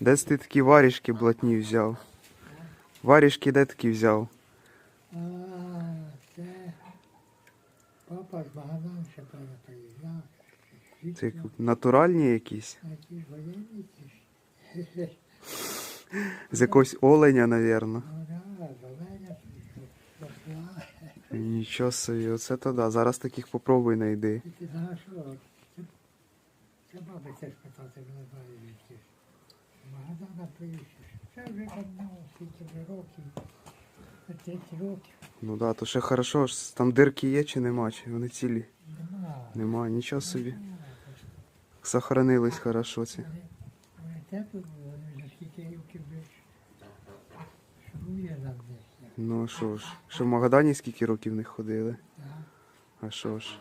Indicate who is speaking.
Speaker 1: Де ти такі варішки блатні взяв? Варішки де такі взяв?
Speaker 2: А, це папа з Магадан ще певно приїжджав.
Speaker 1: Це натуральні якісь?
Speaker 2: А ті ж воєнні ті ж.
Speaker 1: З якогось оленя, навірно.
Speaker 2: Ну.
Speaker 1: Нічого собі, оце то да. Зараз таких попробуй знайди.
Speaker 2: Тільки знаєш що, це, баби теж питати, не знаю. Це вже давно, років. 30 років.
Speaker 1: Ну да, то ще хорошо, ж там дирки є чи нема, чи вони цілі?
Speaker 2: Нема.
Speaker 1: Нема, нічого собі. Сохранились хорошо ці.
Speaker 2: Вони, тепло було, вони вже скільки років вже шурує нам десь.
Speaker 1: Ну що ж, ще в Магадані скільки років не ходили?
Speaker 2: Так.
Speaker 1: А що ж?